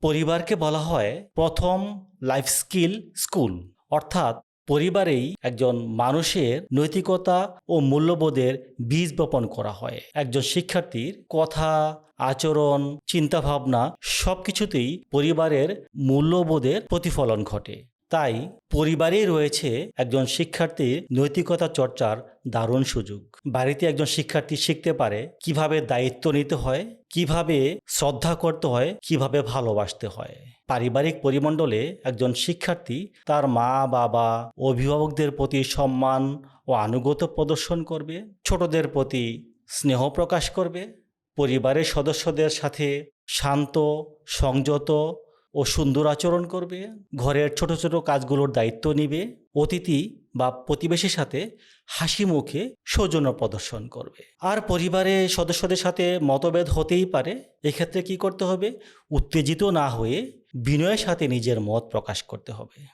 পরিবারকে বলা হয় প্রথম লাইফ স্কিল স্কুল অর্থাৎ পরিবারেই একজন মানুষের নৈতিকতা ও মূল্যবোধের বীজ বপন করা হয়। একজন শিক্ষার্থীর কথা, আচরণ, চিন্তাভাবনা সব কিছুতেই পরিবারের মূল্যবোধের প্রতিফলন ঘটে। তাই পরিবারেই রয়েছে একজন শিক্ষার্থীর নৈতিকতা চর্চার দারুণ সুযোগ। বাড়িতে একজন শিক্ষার্থী শিখতে পারে কীভাবে দায়িত্ব নিতে হয়, কীভাবে শ্রদ্ধা করতে হয়, কীভাবে ভালোবাসতে হয়। পারিবারিক পরিমণ্ডলে একজন শিক্ষার্থী তার মা, বাবা, অভিভাবকদের প্রতি সম্মান ও আনুগত্য প্রদর্শন করবে, ছোটদের প্রতি স্নেহ প্রকাশ করবে, পরিবারের সদস্যদের সাথে শান্ত, সংযত ও সুন্দর আচরণ করবে, ঘরের ছোট ছোট কাজগুলোর দায়িত্ব নিবে, অতিথি বা প্রতিবেশীর সাথে হাসি মুখে সৌজন্য প্রদর্শন করবে। আর পরিবারে সদস্যদের সাথে মতভেদ হতেই পারে, এক্ষেত্রে কি করতে হবে? উত্তেজিত না হয়ে বিনয়ের সাথে নিজের মত প্রকাশ করতে হবে।